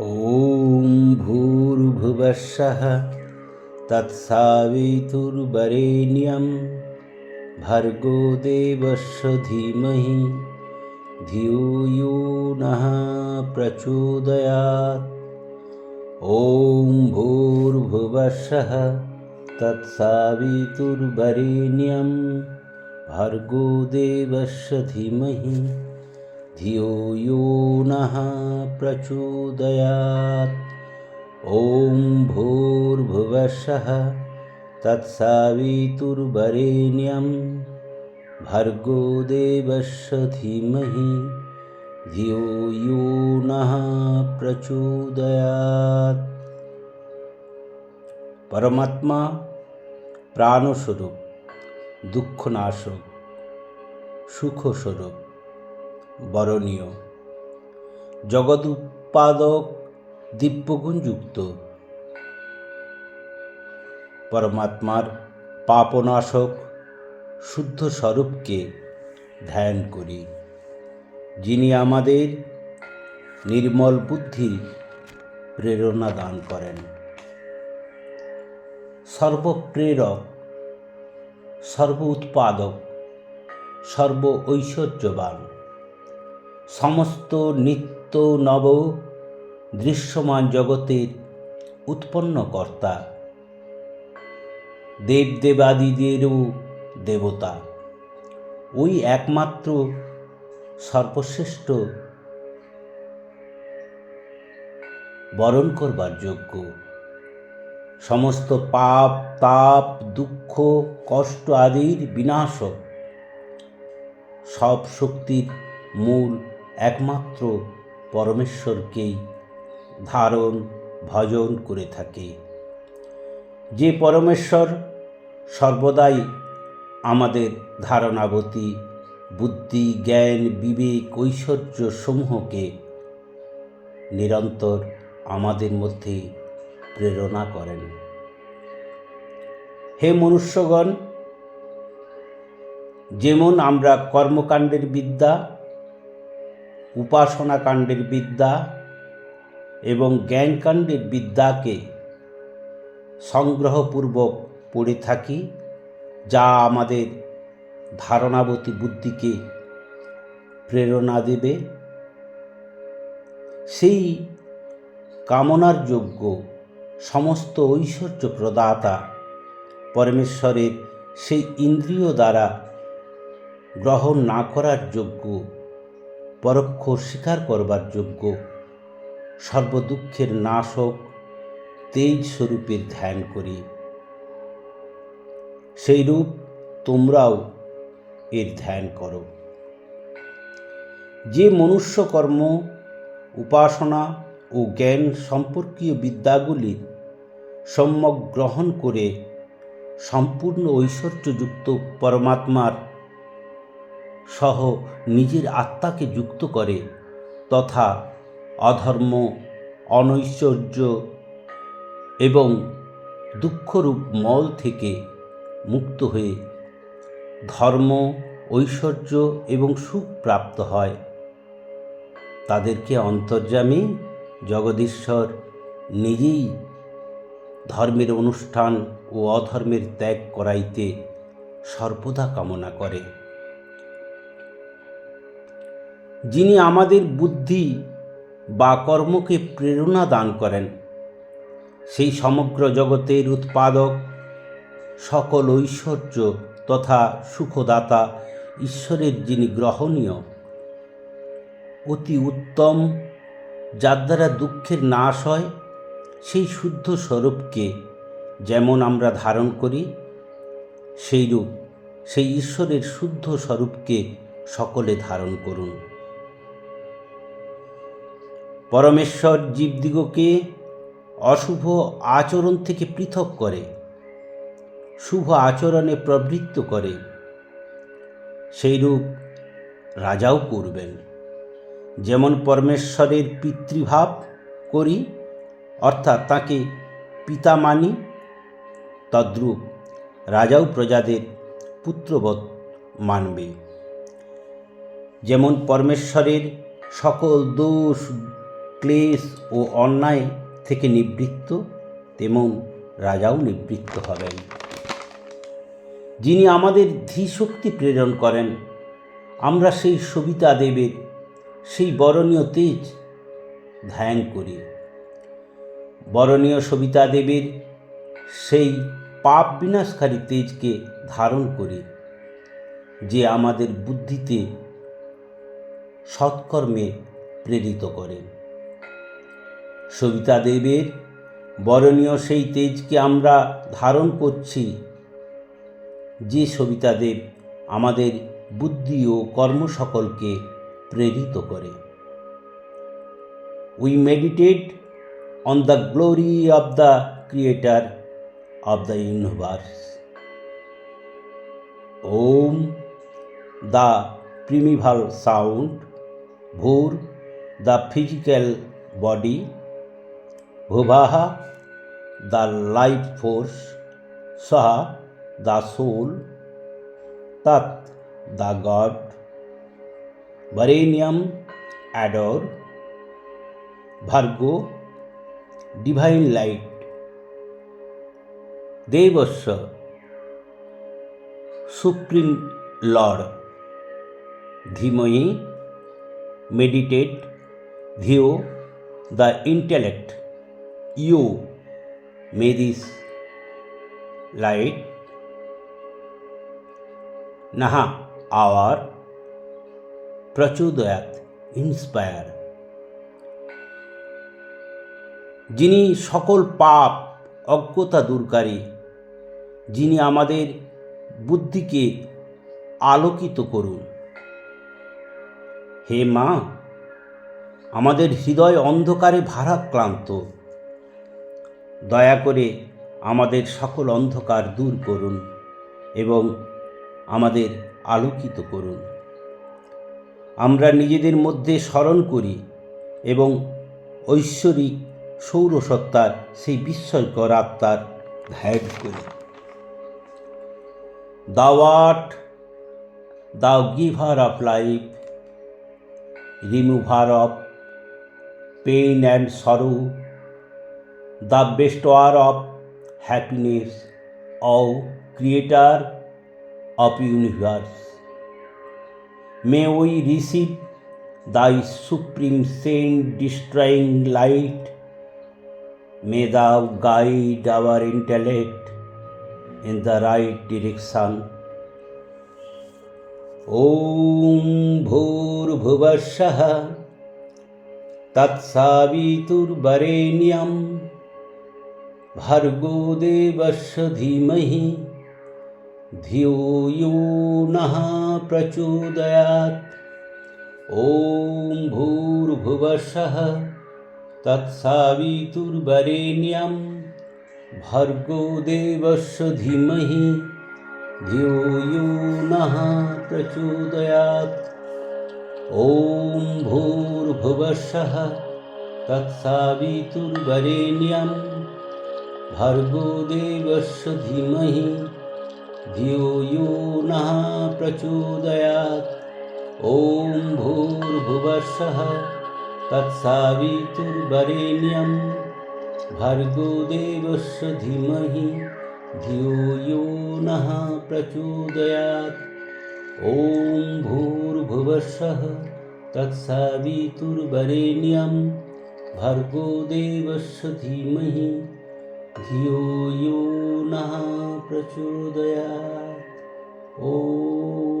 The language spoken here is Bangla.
ॐ भूर्भुवस्सः तत्सावितुर्वरेण्यं भर्गो देवस्य धीमहि धियो यो नः प्रचोदयात्। ॐ भूर्भुवस्सः तत्सावितुर्वरेण्यं भर्गो देवस्य धीमहि धियो यो नः प्रचोदयात् ॐ भूर्भुवस्सः तत्सावितुर्वरेण्यं भर्गो देवस्य धीमहि धियो यो नः প্রচোদয়াত পরমাত্মা প্রাণস্বরূপ দুঃখনাশক সুখস্বরূপ বরণীয়। জগৎ উৎপাদক দিব্যগুণযুক্ত। পরমাত্মার পাপনাশক শুদ্ধ স্বরূপকে ধ্যান করি। যিনি আমাদের নির্মল বুদ্ধির প্রেরণা দান করেন। সর্বপ্রেরক সর্ব উৎপাদক সর্ব ঐশ্বর্যবান সমস্ত নিত্য নব দৃশ্যমান জগতের উৎপন্নকর্তা দেবদেবাদিদেরও দেবতা। ওই একমাত্র সর্বশ্রেষ্ঠ বরণ করবার যোগ্য। সমস্ত পাপ, তাপ, দুঃখ, কষ্ট আদির বিনাশক। সব শক্তির মূল একমাত্র পরমেশ্বরকেই ধারণ, ভজন করে থাকে। যে পরমেশ্বর সর্বদাই আমাদের ধারণাবতী বুদ্ধি, জ্ঞান, বিবেক, ঐশ্বর্য সমূহকে নিরন্তর আমাদের মধ্যে প্রেরণা করেন। হে মনুষ্যগণ, যেমন আমরা কর্মকাণ্ডের বিদ্যা উপাসনা কাণ্ডের বিদ্যা এবং জ্ঞানকাণ্ডের বিদ্যাকে সংগ্রহপূর্বক পড়ে থাকি, যা আমাদের ধারণাবতী বুদ্ধিকে প্রেরণা দেবে। সেই কামনার যোগ্য সমস্ত ঐশ্বর্য প্রদাতা পরমেশ্বরের সেই ইন্দ্রিয় দ্বারা গ্রহণ না করার যোগ্য পরোক্ষ স্বীকার করবার যোগ্য। সর্বদুঃখের নাশক তেজ স্বরূপের ধ্যান করি। সেই রূপ তোমরাও এর ধ্যান করো। যে মনুষ্যকর্ম, উপাসনা ও জ্ঞান সম্পর্কীয় বিদ্যাগুলির সম্যক গ্রহণ করে সম্পূর্ণ ঐশ্বর্যযুক্ত পরমাত্মার সহ নিজের আত্মাকে যুক্ত করে তথা অধর্ম, অনৈশ্বর্য এবং দুঃখরূপ মল থেকে মুক্ত হয়ে ধর্ম, ঐশ্বর্য এবং সুখ প্রাপ্ত হয়। তাদেরকে অন্তর্যামী জগদীশ্বর নিজেই ধর্মের অনুষ্ঠান ও অধর্মের ত্যাগ করাইতে সর্বদা কামনা করে। যিনি আমাদের বুদ্ধি বা কর্মকে প্রেরণা দান করেন। সেই সমগ্র জগতের উৎপাদক, সকল ঐশ্বর্য তথা সুখদাতা ঈশ্বরের যিনি গ্রহণীয়, অতি উত্তম, যার দ্বারা দুঃখের নাশ হয়, সেই শুদ্ধ স্বরূপকে যেমন আমরা ধারণ করি, সেইরূপ সেই ঈশ্বরের শুদ্ধ স্বরূপকে সকলে ধারণ করুন। পরমেশ্বর জীবদিগকে অশুভ আচরণ থেকে পৃথক করে, শুভ আচরণে প্রবৃত্ত করে, সেইরূপ রাজাও করবেন। যেমন পরমেশ্বরের পিতৃভাব করি, অর্থাৎ তাকে পিতা মানি, তদ্রূপ রাজাও প্রজাদের পুত্রবৎ মানবে। যেমন পরমেশ্বরের সকল দোষ ক্লেশ ও অন্যায় থেকে নিবৃত্ত, তেমন রাজাও নিবৃত্ত হবেন। যিনি আমাদের ধীশক্তি প্রেরণ করেন, আমরা সেই সবিতা দেবের, সেই বরণীয় তেজ ধ্যান করি। বরণীয় সবিতা দেবীর সেই পাপ বিনাশকারী তেজকে ধারণ করি, যে আমাদের বুদ্ধিতে সৎকর্মে প্রেরিত করেন সবিতা দেবের, বরণীয় সেই তেজকে আমরা ধারণ করছি। যে সবিতা দেব আমাদের বুদ্ধি ও কর্ম সকলকে প্রেরিত করে। We meditate on the glory of the creator of the universe Om the primeval sound, ভোর the physical body. Bhuvaha the life force saha the soul tat the god varenium adore bhargo divine light দেবস্ব supreme lord ধীমহি meditate ধিও the intellect you may this light Naha our প্রচোদয়াত ইন্সপায়ার যিনি সকল পাপ, অজ্ঞতা দূরকারী, যিনি আমাদের বুদ্ধিকে আলোকিত করুন। হে মা, আমাদের হৃদয় অন্ধকারে ভারাক্রান্ত। দয়া করে আমাদের সকল অন্ধকার দূর করুন এবং আমাদের আলোকিত করুন। আমরা নিজেদের মধ্যে স্মরণ করি এবং ঐশ্বরিক সৌরসত্তার সেই বিস্ময়কর আত্মার ধ্যান করি। দাও আট দাও giver of life remover of pain and sorrow the bestower of happiness or creator of universe. May we receive thy supreme saint destroying light. May thou guide our intellect in the right direction. ॐ भूर्भुवः तत्सावितुर्वरेण्यम् भर्गो देवस्य धीमहि। धियो यो नः प्रचोदयात्। ॐ भूर्भुवस्सः तत्सावितुर्वरेण्यं। भर्गो देवस्य धीमहि। धियो यो नः प्रचोदयात्। ॐ भूर्भुवस्सः तत्सावितुर्वरेण्यं भर्गो देवस्य धीमहि धियो यो नः प्रचोदयात्। ॐ भूर्भुवस्सः तत्सावितुर्वरेण्यं। भर्गो देवस्य धीमहि धियो यो नः प्रचोदयात्। ॐ भूर्भुवस्सः तत्सावितुर्वरेण्यं। भर्गो देवस्य धीमहि धियो यो नः प्रचोदयात्। ॐ